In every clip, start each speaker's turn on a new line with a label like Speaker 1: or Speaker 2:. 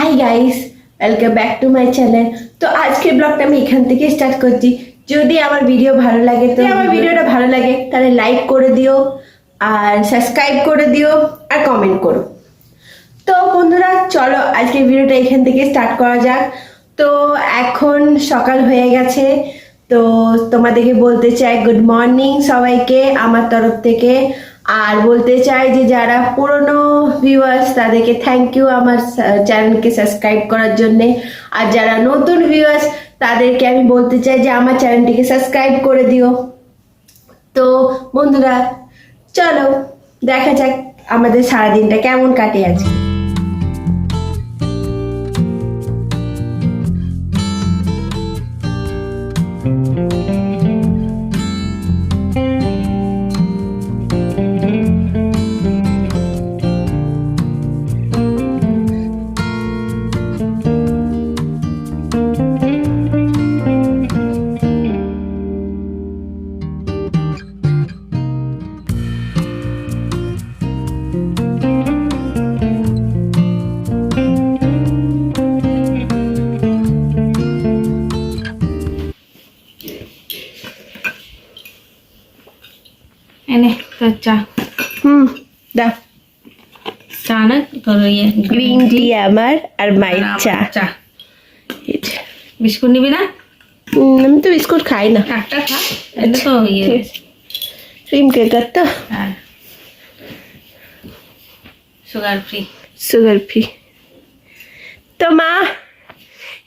Speaker 1: Hi guys welcome back to my channel তো আজকের ব্লগটা আমি এখান থেকে স্টার্ট করছি। যদি আমার ভিডিও ভালো লাগে তো আমার ভিডিওটা ভালো লাগে তাহলে লাইক করে দিও আর সাবস্ক্রাইব করে দিও আর কমেন্ট করো। তো বন্ধুরা চলো আজকের ভিডিওটা এখান থেকে স্টার্ট করা যাক। তো এখন সকাল হয়ে গেছে। তো তোমাদেরকে বলতে চাই গুড মর্নিং সবাইকে আমার তরফ থেকে। আর বলতে চাই যে যারা পুরনো ভিউয়ার্স তাদেরকে থ্যাংক ইউ আমার চ্যানেলকে সাবস্ক্রাইব করার জন্যে। আর যারা নতুন ভিউয়ার্স তাদেরকে আমি বলতে চাই যে আমার চ্যানেলটিকে সাবস্ক্রাইব করে দিও। তো বন্ধুরা, চলো, দেখা যাক আমাদের সারাদিনটা কেমন কাটে আজকে।
Speaker 2: চা
Speaker 1: হুম দাও
Speaker 2: চা না তোর ইয়ে
Speaker 1: গ্রিন টি আমার আর মায়ের চা।
Speaker 2: চা। বিস্কুট নিবি না?
Speaker 1: আমি তো বিস্কুট খাই না।
Speaker 2: একটা খা এটা তো ইয়ে।
Speaker 1: ক্রিম কেকার তো।
Speaker 2: হ্যাঁ। সুগার ফ্রি
Speaker 1: সুগার ফ্রি তো মা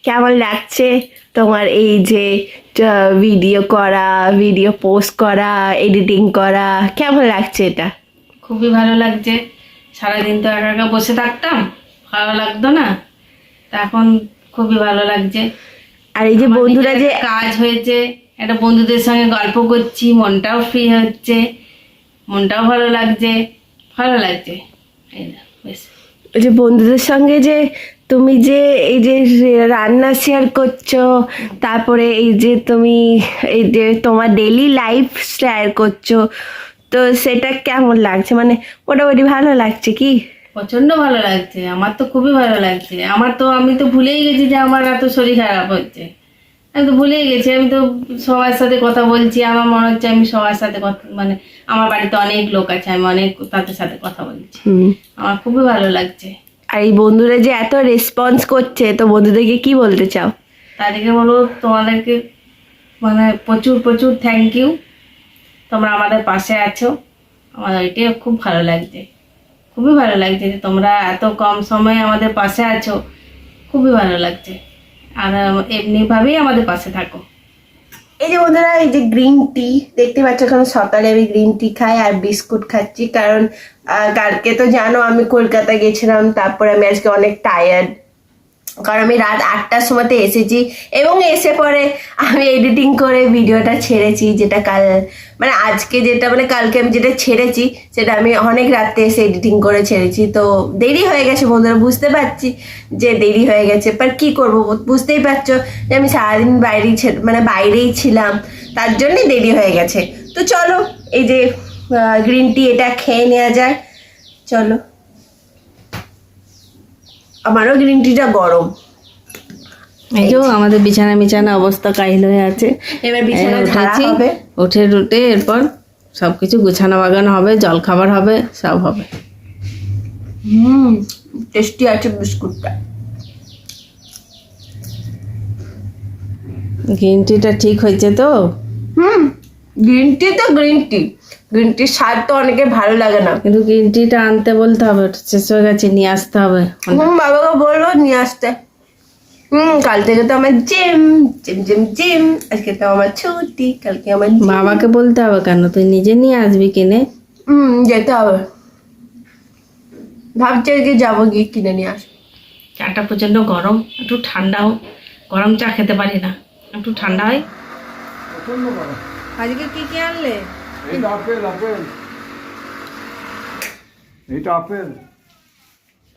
Speaker 1: কেমন লাগছে তোমার এই যে ভিডিও করা ভিডিও পোস্ট করা এডিটিং করা কেমন লাগছে এটা?
Speaker 2: খুবই ভালো লাগছে। সারাদিন তো একা একা বসে থাকতাম ভালো লাগতো না। এখন খুবই ভালো লাগছে।
Speaker 1: আর এই যে বন্ধুরা যে
Speaker 2: কাজ হয়েছে একটা বন্ধুদের সঙ্গে গল্প করছি মনটাও ফ্রি হচ্ছে মনটাও ভালো লাগছে ভালো লাগছে। এই না, বেশ।
Speaker 1: যে বন্ধুদের সঙ্গে যে তুমি যে এই যে রান্না শেয়ার করছ তারপরে এই যে তুমি এই যে তোমার ডেলি লাইফ শেয়ার করছ তো সেটা কেমন লাগছে? মানে মোটামুটি ভালো লাগছে কি?
Speaker 2: প্রচণ্ড ভালো লাগছে আমার তো খুবই ভালো লাগছে। আমার তো আমি তো ভুলেই গেছি যে আমার এত শরীর খারাপ হচ্ছে। আমি তো ভুলেই গেছি আমি তো সবার সাথে কথা বলছি আমার মনে হচ্ছে আমি সবার সাথে কথা মানে আমার বাড়িতে অনেক লোক আছে আমি অনেক তাদের সাথে কথা বলছি। আমার খুবই ভালো লাগছে।
Speaker 1: আর এই বন্ধুরা যে এত রেসপন্স করছে, তো বন্ধুদেরকে কি বলতে চাও?
Speaker 2: তাদেরকে বলব তোমাদেরকে মানে প্রচুর প্রচুর থ্যাংক ইউ তোমরা আমাদের পাশে আছো। আমার এটাই খুব ভালো লাগছে। খুবই ভালো লাগছে যে তোমরা এত কম সময়ে আমাদের পাশে আছো। খুবই ভালো লাগছে। আর এমনিভাবেই আমাদের পাশে থাকো।
Speaker 1: এই যে বন্ধুরা, এই যে গ্রিন টি দেখতে পাচ্ছ এখন সকালে আমি গ্রিন টি খাই আর বিস্কুট খাচ্ছি। কারণ কালকে তো জানো আমি কলকাতা গেছিলাম, তারপরে আমি আজকে অনেক টায়ার্ড কারণ আমি রাত আটটার সময়তে এসেছি এবং এসে পরে আমি এডিটিং করে ভিডিওটা ছেড়েছি যেটা কাল মানে আজকে যেটা মানে কালকে আমি যেটা ছেড়েছি সেটা আমি অনেক রাতে এসে এডিটিং করে ছেড়েছি। তো দেরি হয়ে গেছে বন্ধুরা, বুঝতে পারছি যে দেরি হয়ে গেছে বাট কি করব বুঝতেই পারছ যে আমি সারাদিন বাইরেই মানে বাইরেই ছিলাম, তার জন্যই দেরি হয়ে গেছে। তো চলো, এই যে গ্রিন টি এটা খেয়ে নেওয়া যায় চলো। আমারও গ্রিন টিটা গরম।
Speaker 2: এই যে আমাদের বিছানা বিছানা অবস্থা কাহিল হয়ে আছে।
Speaker 1: এবার বিছানা ঝাড়া হবে।
Speaker 2: উঠে টুটে এরপর সব কিছু গুছানো বাগানো হবে জল খাবার হবে সব হবে।
Speaker 1: হুম টেস্টি আছে বিস্কুটটা।
Speaker 2: গ্রিন টিটা ঠিক হয়েছে তো?
Speaker 1: হুম গ্রিন টি তো গ্রিন টি গ্রিন টির স্বাদ তো অনেকে ভালো লাগে না।
Speaker 2: কিন্তু গ্রিন টিটা আনতে বলতে হবে শেষ হয়ে গেছে নিয়ে আসতে হবে।
Speaker 1: হুম বাবাকে বলব নিয়ে আসতে। হুম কাল থেকে তো আমার জিম জিম জিম জিম আজকে তো আমার ছুটি কালকে আমার
Speaker 2: বাবাকে বলতে হবে কেন? তুই নিজে নিয়ে আসবি কিনে?
Speaker 1: হুম যেতে হবে। ভাবছি আজকে যাব গিয়ে কিনে নিয়ে আসব
Speaker 2: চাটা প্রচণ্ড গরম একটু ঠান্ডা হোক। গরম চা খেতে পারি না একটু ঠান্ডা হয়। আজকে কি কি আনলে?
Speaker 3: এইটা আপেল আপেল এইটা আপেল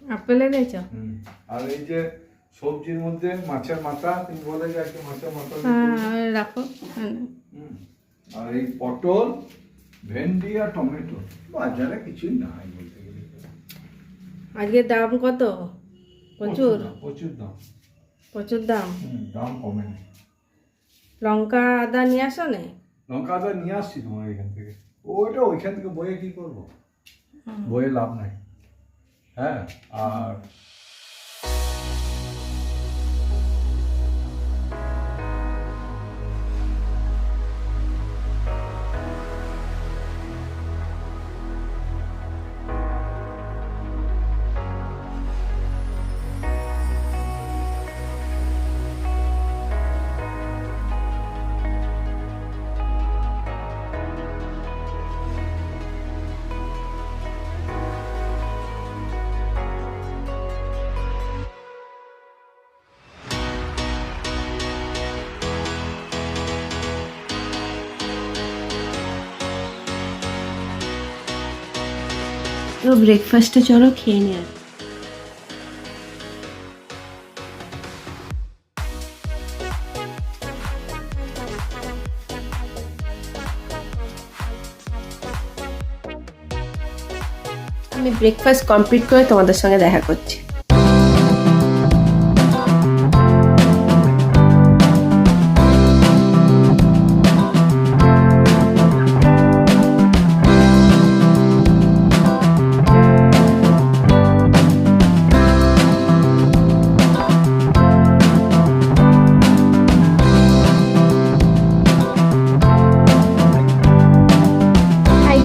Speaker 2: আপেল এনেছ?
Speaker 3: আর এই যে সবজির মধ্যে মাছের মাথা তুমি বলে যে একটা মাছের মাথা
Speaker 2: হ্যাঁ রাখো। হ্যাঁ।
Speaker 3: আর এই পটল ভেন্ডি আর টমেটো। বাজারে কিছুই নাই বলতে গেলে।
Speaker 2: আজকে দাম কত? প্রচুর?
Speaker 3: প্রচুর দাম
Speaker 2: প্রচুর দাম।
Speaker 3: দাম? কমেনি
Speaker 2: লঙ্কা আদা নিয়ে আসো নে?
Speaker 3: লঙ্কা আদা নিয়ে আসছি তোমার এখান থেকে। ওটা ওইখান থেকে বয়ে কি করব? বয়ে লাভ নাই। হ্যাঁ আর
Speaker 1: ব্রেকফাস্টে চলো খেয়ে আসি। আমি ব্রেকফাস্ট কমপ্লিট করে তোমাদের সঙ্গে দেখা করছি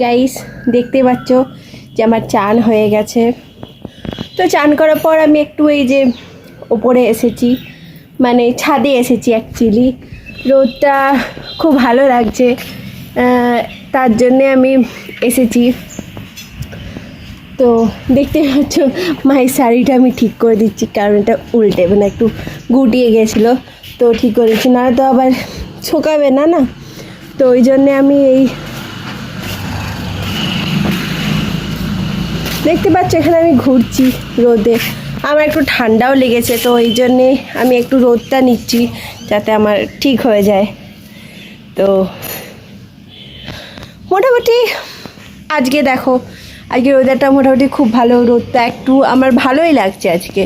Speaker 1: গাইস দেখতে পাচ্ছ যে আমার চান হয়ে গেছে। তো চান করার পর আমি একটু এই যে ওপরে এসেছি মানে ছাদে এসেছি অ্যাকচুয়ালি রোদটা খুব ভালো লাগছে তার জন্যে আমি এসেছি। তো দেখতে পাচ্ছ, মায়ের শাড়িটা আমি ঠিক করে দিচ্ছি, কারণ এটা উল্টে মানে একটু গুটিয়ে গেছিল। তো ঠিক করে দিচ্ছি না তো আবার শোকাবে না না? তো ওই জন্যে আমি এই দেখতে পাচ্ছ, এখানে আমি ঘুরছি রোদে। আমার একটু ঠান্ডাও লেগেছে, তো এই জন্যে আমি একটু রোদটা নিচ্ছি যাতে আমার ঠিক হয়ে যায়। তো মোটামুটি আজকে দেখো, আজকে ওয়েদারটা মোটামুটি খুব ভালো, রোদটা একটু আমার ভালোই লাগছে আজকে।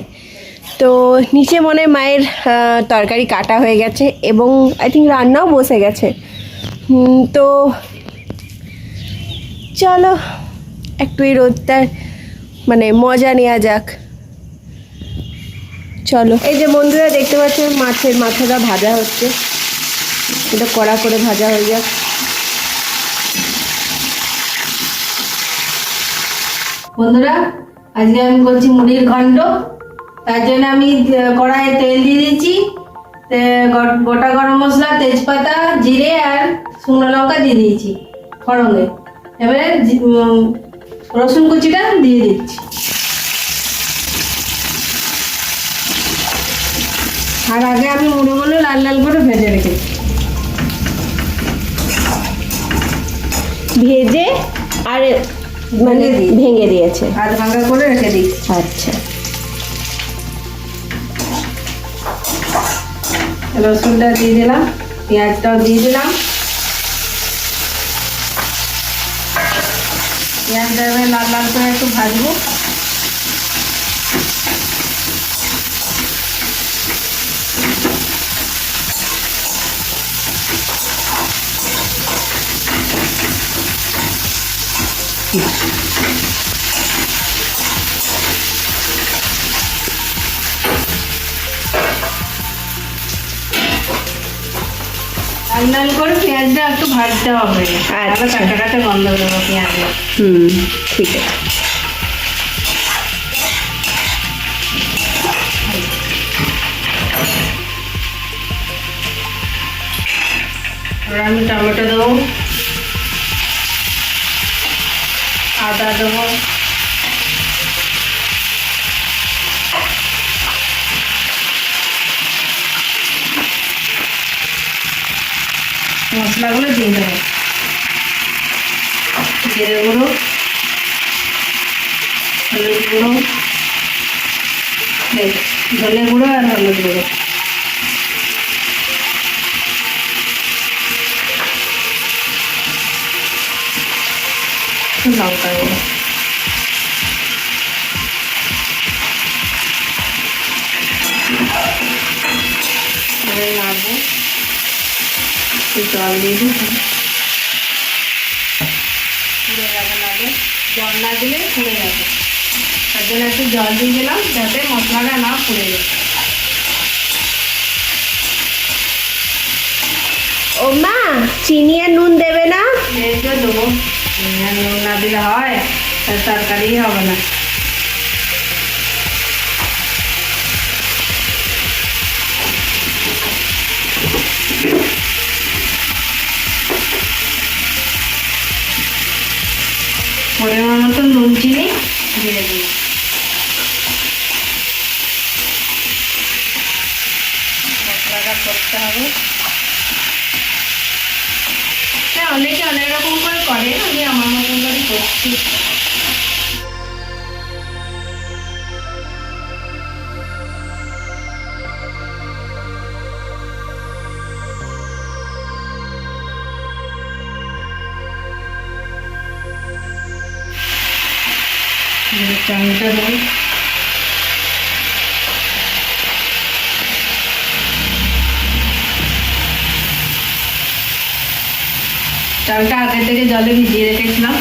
Speaker 1: তো নিচে মনে মায়ের তরকারি কাটা হয়ে গেছে এবং আই থিঙ্ক রান্নাও বসে গেছে। তো চলো, একটু এই রোদটার মানে মজা নেওয়া যাক। চলো। এই যে বন্ধুরা, দেখতে পাচ্ছেন মাছের মাথাটা ভাজা হচ্ছে। এটা কড়া করে ভাজা হয়ে যাক।
Speaker 2: বন্ধুরা, আজকে আমি করছি মুড়ির ঘন্ট তার জন্য আমি কড়াইয়ে তেল দিয়ে দিচ্ছি গোটা গরম মশলা, তেজপাতা, জিরে আর শুকনো লঙ্কা দিয়ে দিয়েছি ফড়ঙে এবারে রসুন কুচিটা দিয়ে দিচ্ছি। আর আগে আমি মুড়িগুলো লাল লাল করে ভেজে রেখেছি
Speaker 1: ভেজে আর মানে
Speaker 2: ভেঙে দিই।
Speaker 1: দিয়েছে।
Speaker 2: আধ ভাঙা করে রেখে দিচ্ছি।
Speaker 1: আচ্ছা।
Speaker 2: রসুনটা দিয়ে দিলাম পেঁয়াজটাও দিয়ে দিলাম। পেঁয়াজটা এবার লাল লাল করে একটু ভাজবো লাল লাল করে পেঁয়াজটা একটু ভাজতে হবে। তাহলে
Speaker 1: আচ্ছা।
Speaker 2: কাঁচা কাঁচা গন্ধ বেরোবে পেঁয়াজের
Speaker 1: হুম ঠিক আছে।
Speaker 2: আমি টমেটো দেবো। আদা দেবো। মশলাগুলো দিয়ে দেবো। জিরে গুঁড়ো হলুদ গুঁড়ো ধনে গুঁড়ো আর হলুদ গুঁড়ো। লঙ্কা গুঁড়ো। একটু জল দিয়ে দিই পুড়ে যাবে নাড়ে জল না দিলে পুড়ে যাবে। তার জন্য একটু জল দিয়ে দিলাম যাতে মশলাটা না পুড়ে যায়।
Speaker 1: ও মা চিনি আর নুন দেবে না?
Speaker 2: দেবো। আর নুন না দিলে হয় তার তরকারি হবে না। পরিমাণ মতো নুন চিনি দিয়ে দিই। মশলাটা করতে হবে। হ্যাঁ অনেকে অনেক রকম করে করে, আমি আমার মতন করে করছি চালটা দেবো চালটা আগে থেকে জলে ভিজিয়ে রেখেছিলাম।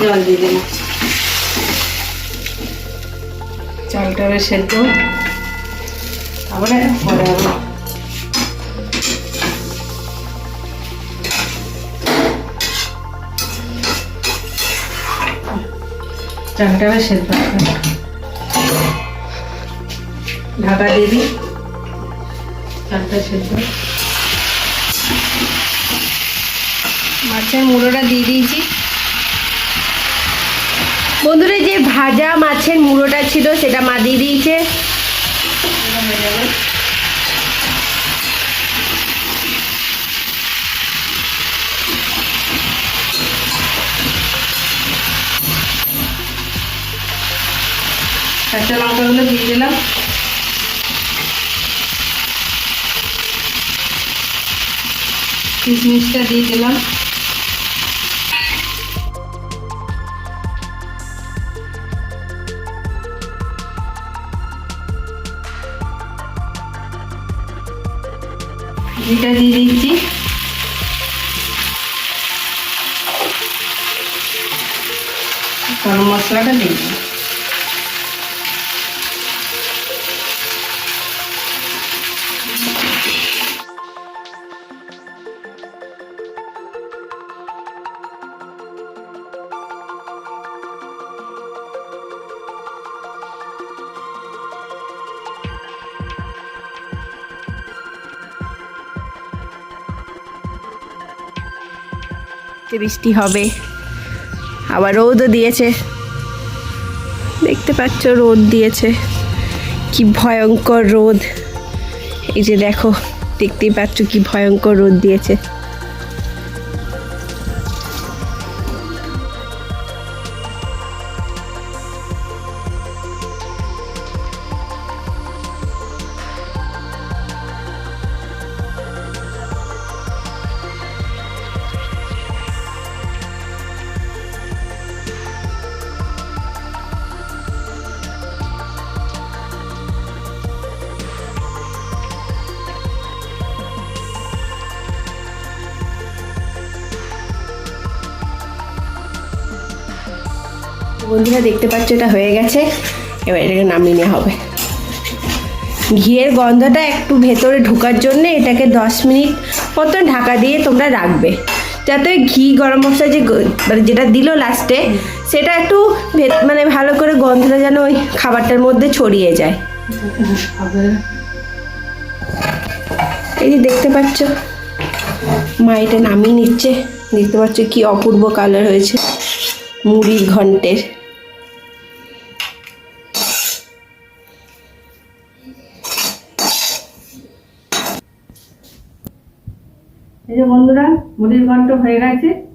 Speaker 2: জল দিয়ে দিলাম। চালটা এবার সেদ্ধ। তারপরে পরে আবার চালটা এবার সেদ্ধ। ঢাকা দিয়ে দিই। চালটা সেদ্ধ। মাছের মুড়োটা দিয়ে দিয়েছি।
Speaker 1: বন্ধুরা, যে ভাজা মাছের মুড়োটা ছিল সেটা মা দিয়ে দিয়েছে।
Speaker 2: কাঁচা লঙ্কাগুলো দিয়ে দিলাম। কিশমিশটা দিয়ে দিলাম। ঘিটা দিয়ে দিচ্ছি। গরম মশলাটা দিয়ে দিই
Speaker 1: বৃষ্টি হবে। আবার রোদও দিয়েছে। দেখতে পাচ্ছ রোদ দিয়েছে। কি ভয়ঙ্কর রোদ। এই যে দেখো, দেখতেই পাচ্ছ কি ভয়ঙ্কর রোদ দিয়েছে। বন্ধুরা দেখতে পাচ্ছ এটা হয়ে গেছে। এবার এটাকে নামিয়ে নেওয়া হবে। ঘিয়ের গন্ধটা একটু ভেতরে ঢোকার জন্য এটাকে দশ মিনিট মতো ঢাকা দিয়ে তোমরা রাখবে। যাতে ঘি গরম মশলা যে মানে যেটা দিল লাস্টে সেটা একটু মানে ভালো করে গন্ধটা যেন ওই খাবারটার মধ্যে ছড়িয়ে যায়। এই যে দেখতে পাচ্ছ, মা এটা নামিয়ে নিচ্ছে। দেখতে পাচ্ছ কি অপূর্ব কালার হয়েছে। মুড়ির ঘন্টের।
Speaker 2: মুড়ির ঘন্ট হয়ে গেছে।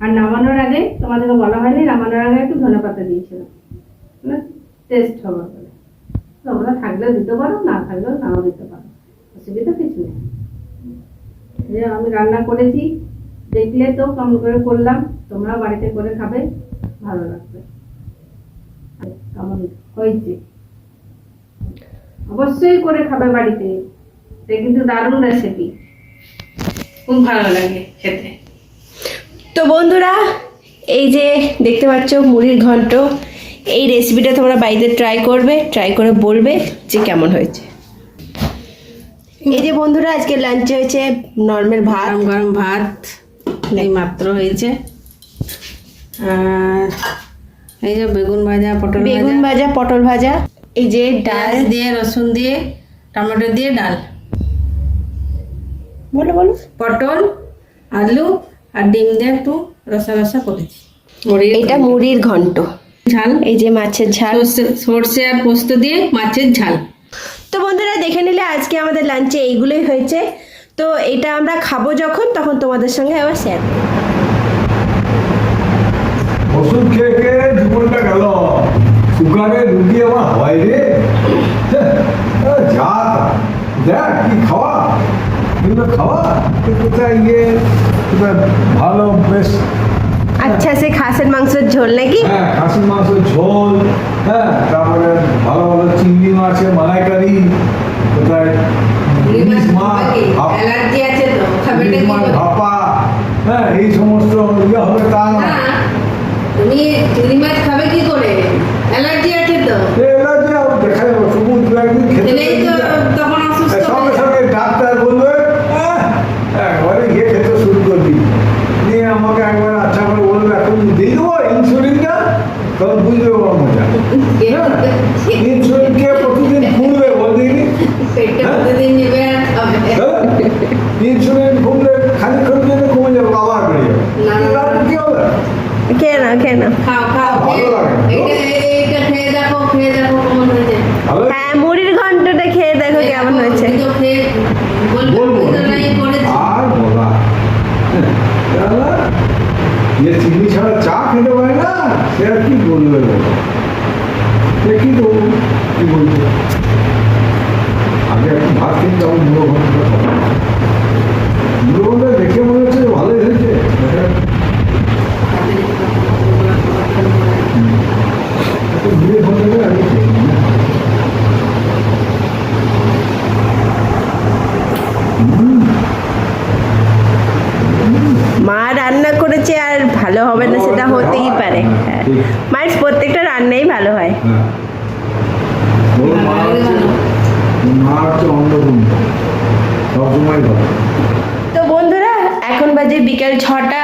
Speaker 2: আর নামানোর আগে তোমাদেরকে বলা হয়নি, নামানোর আগে একটু ধনে পাতা দিয়েছিলাম। টেস্ট হবার বলে। তোমরা থাকলেও দিতে পারো, না থাকলেও নাও দিতে পারো। অসুবিধা কিছু নেই। যে আমি রান্না করেছি, দেখলে তো কেমন করে করলাম তোমরা বাড়িতে করে খাবে, ভালো লাগবে। কেমন হয়েছে। অবশ্যই করে খাবে বাড়িতে। এটা কিন্তু দারুণ রেসিপি খুব ভালো লাগে খেতে।
Speaker 1: তো বন্ধুরা এই যে দেখতে পাচ্ছ মুড়ির ঘন্ট এই রেসিপিটা তোমরা বাড়িতে ট্রাই করবে ট্রাই করে বলবে যে কেমন হয়েছে। এই যে বন্ধুরা আজকে লাঞ্চে হয়েছে নর্মাল ভাত।
Speaker 2: গরম গরম ভাত এই মাত্র হয়েছে। আর এই যে বেগুন ভাজা পটল
Speaker 1: বেগুন
Speaker 2: ভাজা
Speaker 1: পটল ভাজা এই যে ডাল
Speaker 2: ডাল। দিয়ে রসুন দিয়ে টমেটো দিয়ে ডাল।
Speaker 1: বলো বলো।
Speaker 2: পটল আলু আর ডিম দিয়ে একটু রসা রসা করেছি
Speaker 1: এটা মুড়ির ঘন্ট।
Speaker 2: ঝাল।
Speaker 1: এই যে মাছের ঝাল।
Speaker 2: সর্ষে আর পোস্ত দিয়ে মাছের ঝাল।
Speaker 1: তো বন্ধুরা দেখে নিলে আজকে আমাদের লাঞ্চে এইগুলোই হয়েছে। তো এটা আমরা খাব যখন তখন তোমাদের সঙ্গে আবার শেয়ার
Speaker 3: ওষুধ খেয়ে খেয়ে জীবনটা গেল। সুগারে রুগী আমার হয় রে। এগুলো খাওয়া এ কোথায় গিয়ে কোথায় ভালো বেশ
Speaker 1: আচ্ছা সে খাসের মাংসের ঝোল নাকি
Speaker 3: হ্যাঁ খাসির মাংসের ঝোল হ্যাঁ তারপরে ভালো ভালো চিংড়ি মাছের মালাইকারি কোথায় ইলিশ মাছ ভাপ-
Speaker 2: অ্যালার্জি আছে তো খাবে
Speaker 3: ইলিশ মাছ ভাপা হ্যাঁ এই সমস্ত ইয়ে হবে তা না
Speaker 2: তুমি চিংড়ি মাছ খাবে কি করে অ্যালার্জি আছে তো
Speaker 3: এগুলো যে আবার দেখা যাবে তবু দু একদিন খেতে
Speaker 2: খেলেই তো তখন অসুস্থ
Speaker 3: সঙ্গে
Speaker 2: হয়ে
Speaker 3: সঙ্গে ডাক্তার বলবে "আহ, একবারে গিয়ে খেতে শুরু করবি নিয়ে আমাকে একবার আচ্ছা করে বলবে এখন দিয়ে দেবো ইনসুলিনটা তখন বুঝবে ওর মজা ইনসুলিন খেয়ে প্রতিদিন ফুলবে বলদিনি
Speaker 2: পেটে প্রতিদিন নেবে আর খাবে
Speaker 3: ইনসুলিন ফুললে খানিক্ষণ জন্য কমে যাবে আবার বেড়ে যাবে
Speaker 2: না, না, না।
Speaker 3: কি হবে
Speaker 1: খেয়ে নাও খেয়ে নাও
Speaker 2: খাও খাও
Speaker 3: ভালো লাগে তো?
Speaker 2: এইটা এইটা খেয়ে দেখো খেয়ে দেখো কেমন হয়েছে।
Speaker 3: ভালো
Speaker 1: হ্যাঁ মুড়ির ঘন্টটা খেয়ে দেখো কেমন হয়েছে।
Speaker 2: খেয়ে বলবে।
Speaker 3: বলব যে চিনি ছাড়া চা খেতে পারে না সে আর কি বলবে কি বলছে আগে এখন ভাত খেতে তখন বুড়ো ঘণ্টা বুড়ো ঘণ্টা দেখে মনে হচ্ছে যে ভালোই হয়েছে বুড়ো ঘন্টাটা আগে খেয়ে নিই না। হুম
Speaker 1: মা রান্না করেছে আর ভালো হবে না সেটা হতেই পারে। হ্যাঁ মায়ের প্রত্যেকটা রান্নাই ভালো হয়। তো বন্ধুরা এখন বাজে বিকাল ছটা।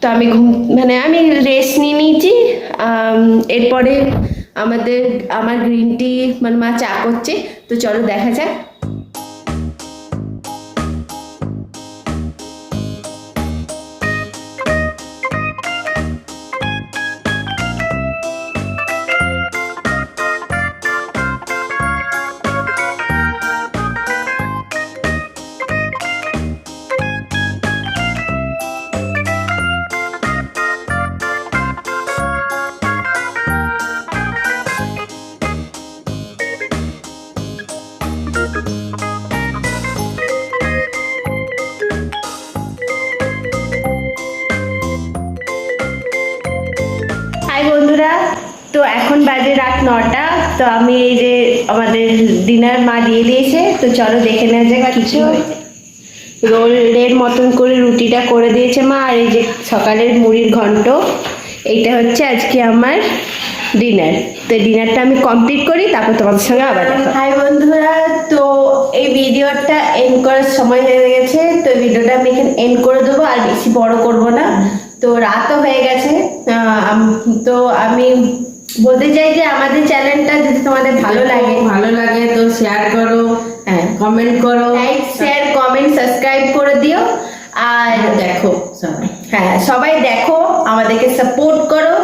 Speaker 1: তো আমি ঘুম মানে আমি রেস্ট নিয়ে নিয়েছি। এরপরে আমাদের আমার গ্রিন টি মানে মা চা করছে। তো চলো দেখা যাক। তো আমি এই যে আমাদের ডিনার মা দিয়ে দিয়েছে, তো চলো দেখে নেওয়া যাক কিছু রোলের মতন করে রুটিটা করে দিয়েছে মা, আর এই যে সকালের মুড়ির ঘন্ট, এইটা হচ্ছে আজকে আমার ডিনার তো ডিনারটা আমি কমপ্লিট করি, তারপর তোমাদের সঙ্গে আবার হাই বন্ধুরা, তো এই ভিডিওটা এন্ড করার সময় হয়ে গেছে, তো ভিডিওটা আমি এখানে এন্ড করে দেবো, আর বেশি বড় করব না। তো রাতও হয়ে গেছে তো আমি বলতে চাই যে আমাদের চ্যানেলটা যদি তোমাদের ভালো লাগে
Speaker 2: ভালো লাগে তো শেয়ার করো
Speaker 1: হ্যাঁ
Speaker 2: কমেন্ট করো।
Speaker 1: লাইক শেয়ার কমেন্ট সাবস্ক্রাইব করে দিও। আর
Speaker 2: দেখো সবাই।
Speaker 1: হ্যাঁ সবাই দেখো আমাদেরকে সাপোর্ট করো।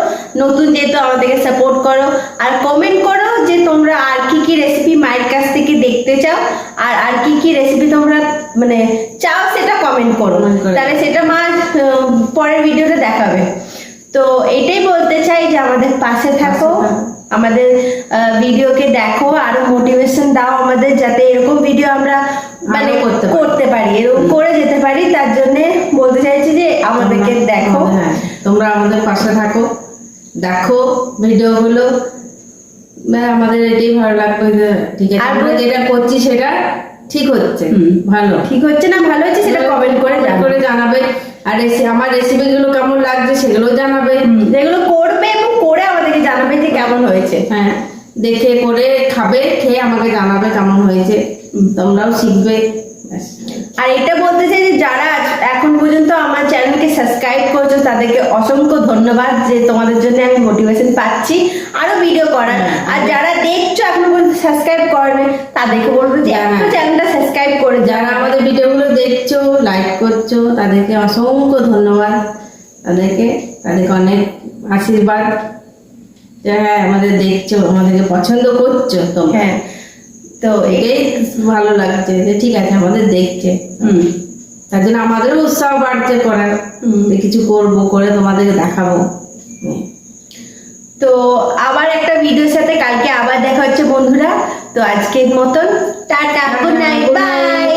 Speaker 1: নতুন যেহেতু আমাদেরকে সাপোর্ট করো। আর কমেন্ট করো যে তোমরা আর কি কি রেসিপি মায়ের কাছ থেকে দেখতে দেখতে চাও। আর আর কি কি রেসিপি তোমরা মানে চাও সেটা কমেন্ট করো। তাহলে সেটা মা পরের ভিডিওতে দেখাবে। তো এটাই বলতে চাই যে আমাদের পাশে থাকো আমাদের ভিডিওকে দেখো আরও মোটিভেশন দাও আমাদের যাতে এরকম ভিডিও আমরা মানে
Speaker 2: করতে পারি।
Speaker 1: এরকম করে যেতে পারি তার জন্য বলতে চাইছি যে আমাদেরকে দেখো।
Speaker 2: হ্যাঁ তোমরা আমাদের পাশে থাকো দেখো ভিডিওগুলো। আমাদের এটাই ভালো লাগবে যে ঠিক আছে আমরা যেটা করছি সেটা ঠিক হচ্ছে। ভালো।
Speaker 1: ঠিক হচ্ছে না ভালো হচ্ছে সেটা কমেন্ট করে
Speaker 2: Comment করে জানাবে। আর রেসি- আমার রেসিপিগুলো কেমন লাগছে সেগুলো জানাবে।
Speaker 1: যেগুলো করবে এবং করে আমাদেরকে জানাবে যে কেমন হয়েছে।
Speaker 2: হ্যাঁ দেখে করে খাবে খেয়ে আমাকে জানাবে কেমন হয়েছে। তোমরাও শিখবে।
Speaker 1: আর এটা বলতে চাই যে যারা এখন পর্যন্ত আমার চ্যানেলকে সাবস্ক্রাইব করছ তাদেরকে অসংখ্য ধন্যবাদ যে তোমাদের জন্য আমি মোটিভেশন পাচ্ছি আরও ভিডিও করার। আর যারা দেখছ এখন পর্যন্ত সাবস্ক্রাইব করবে তাদেরকে বলব যে
Speaker 2: হ্যাঁ।
Speaker 1: চ্যানেলটা সাবস্ক্রাইব করে
Speaker 2: যারা ভিডিওগুলো দেখছ লাইক করছ তাদেরকে অসংখ্য ধন্যবাদ। তাদেরকে তাদেরকে অনেক আশীর্বাদ। যে হ্যাঁ আমাদের দেখছ আমাদেরকে পছন্দ করছ তো
Speaker 1: হ্যাঁ। তো
Speaker 2: এটাই ভালো লাগছে যে ঠিক আছে আমাদের দেখছে।
Speaker 1: হুম।
Speaker 2: তার জন্য আমাদেরও উৎসাহ বাড়ছে করার। কিছু করব করে তোমাদেরকে দেখাবো।
Speaker 1: তো আবার একটা ভিডিওর সাথে কালকে আবার দেখা হচ্ছে বন্ধুরা। তো আজকের মতন টাটা গুড নাইট বাই